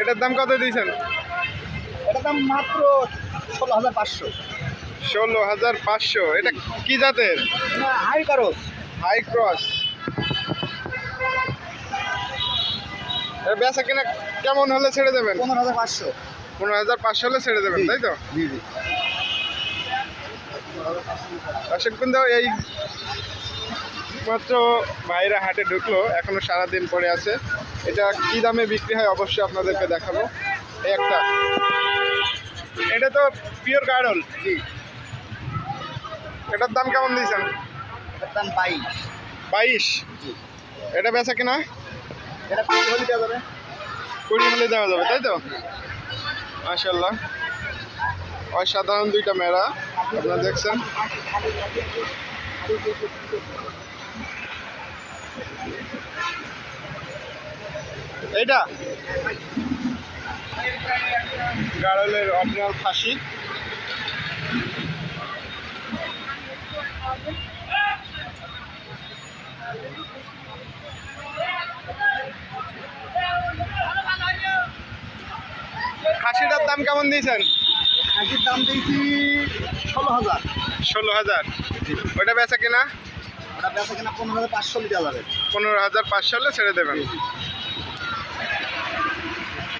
এটার দাম কত দিয়েছেন? এটার দাম মাত্র ষোলো হাজার পাঁচশো। ষোলো হাজার পাঁচশো। এটা কি জাতের? High cross. High cross. বেচা কিনা কেমন হলে ছেড়ে দেবেন? পনেরো হাজার পাঁচশো। পনেরো হাজার পাঁচশো হলে ছেড়ে দেবেন তাই তো? জি জি। দর্শক এই মাত্র ভাইরা হাটে ঢুকলো এখনও সারাদিন পরে আছে। এটা কি দামে বিক্রি হয় অবশ্যই আপনাদেরকে দেখাবো। একটা। এটা তো পিওর গাড়ল জি। এটার দাম কেমন দিয়েছেন? এটার দাম বাইশ। বাইশ? এটা বেচা কিনা? এটা কুড়ি হলে দেওয়া যাবে। কুড়ি হলে দেওয়া যাবে তাই তো? মাশাল্লাহ অসাধারণ দুইটা মেয়েরা আপনারা দেখছেন। এইটা? গাড়লের অরিজিনাল ফাঁসি। খাসিটার দাম কেমন দিয়েছেন? খাসির দাম দিয়েছি ষোলো হাজার। ষোলো হাজার। ওইটা বেচা কিনা? ওটা বেচা কিনা পনেরো হাজার পাঁচশো দেওয়া যাবে পনেরো হাজার পাঁচশো হলে ছেড়ে দেবেন।